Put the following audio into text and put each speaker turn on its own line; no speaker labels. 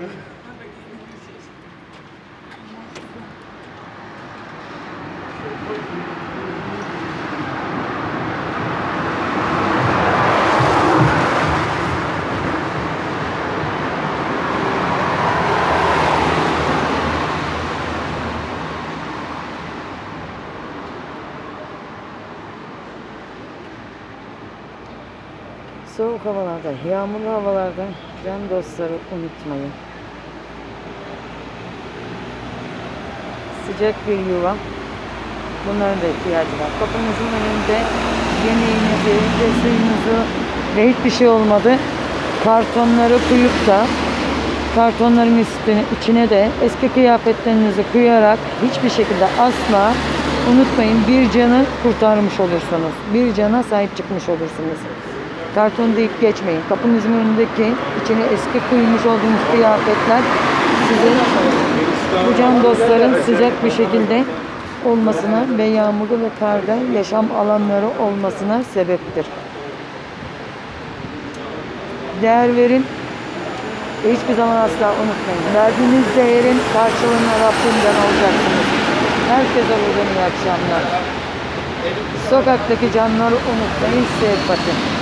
Soğuk havalarda, yağmurlu havalarda can dostları unutmayın. Sıcak bir yuva. Bunların da ihtiyacı var. Kapınızın önünde yemeğinizi ve suyunuzu ve hiçbir şey olmadı. Kartonları koyup da kartonların üstüne, içine de eski kıyafetlerinizi koyarak hiçbir şekilde asla unutmayın bir canı kurtarmış olursunuz. Bir cana sahip çıkmış olursunuz. Karton deyip geçmeyin. Kapınızın önündeki içine eski koymuş olduğunuz kıyafetler sizin bu can dostların sıcak bir şekilde olmasına ve yağmurlu ve karda yaşam alanları olmasına sebeptir. Değer verin ve hiçbir zaman asla unutmayın. Verdiğiniz değerin karşılığını Rabbimden alacaksınız. Herkese buradan iyi akşamlar. Sokaktaki canları unutmayın, sevpatin.